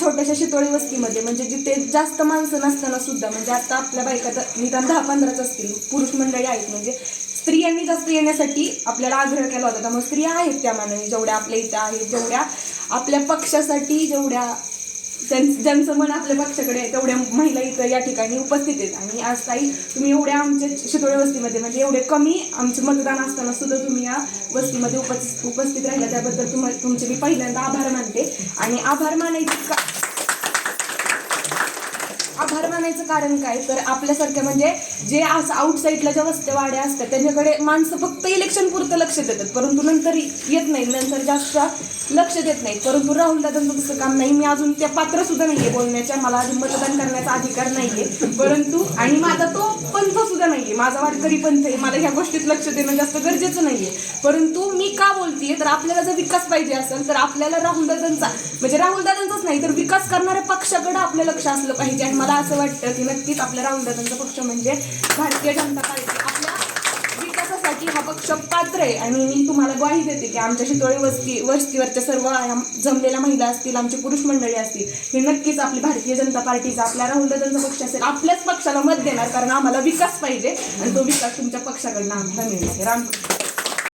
छोट्याशा शितोळी वस्तीमध्ये म्हणजे जिथे जास्त माणसं नसताना सुद्धा म्हणजे आता आपल्या बायका तर निदान दहा पंधराच असतील पुरुष मंडळी आहेत म्हणजे स्त्रियांनी जास्त येण्यासाठी आपल्याला आग्रह केला होता. त्यामुळे स्त्रिया आहेत त्या मानाने जेवढ्या आपल्या इथं आहेत जेवढ्या आपल्या पक्षासाठी जेवढ्या ज्यांचं मन आपल्या पक्षाकडे तेवढ्या महिला इथं या ठिकाणी उपस्थित आहेत. आणि आज ताई तुम्ही एवढ्या आमच्या शितोळे वस्तीमध्ये म्हणजे एवढे कमी आमचं मतदान असताना सुद्धा तुम्ही या वस्तीमध्ये उपस्थित उपस्थित राहिला. त्याबद्दल तुम्हाला तुमचे मी पहिल्यांदा आभार मानते. आणि आभार मानायचे का आभार मानायचं कारण काय? तर आपल्यासारख्या म्हणजे जे असं आउटसाईडला ज्या वस्त्या वाड्या असतात त्यांच्याकडे माणसं फक्त इलेक्शन पुरतं लक्ष देतात. परंतु नंतर येत नाही. नंतर जास्त लक्ष देत नाही. परंतु राहुल दादांचं तसं काम नाही. मी अजून त्या पात्र सुद्धा नाहीये बोलण्याच्या. मला अजून मतदान करण्याचा अधिकार नाहीये. परंतु आणि माझा तो पंथ सुद्धा नाहीये. माझा वारकरी पंथ आहे. मला ह्या गोष्टीत लक्ष देणं जास्त गरजेचं नाहीये. परंतु मी का बोलतो? बोलतीये तर आपल्याला जर विकास पाहिजे असेल तर आपल्याला राहुल दादांचा म्हणजे राहुल दादांचाच नाही तर विकास करणाऱ्या पक्षाकडे आपलं लक्ष असलं पाहिजे. आणि मला असं वाटतं की नक्कीच आपल्या राहुल दादांचा पक्ष म्हणजे भारतीय जनता पार्टी. आपल्या विकासासाठी हा पक्ष पात्र आहे. आणि मी तुम्हाला ग्वाही देते की आमच्या शितोळे वस्ती वस्तीवरच्या सर्व जमलेल्या महिला असतील आमचे पुरुष मंडळी असतील हे नक्कीच आपली भारतीय जनता पार्टीचा आपल्या राहुल दादांचा पक्ष असेल आपल्याच पक्षाला मत देणार कारण आम्हाला विकास पाहिजे. आणि तो विकास तुमच्या पक्षाकडनं आम्हाला मिळणार आहे. रामकृष्ण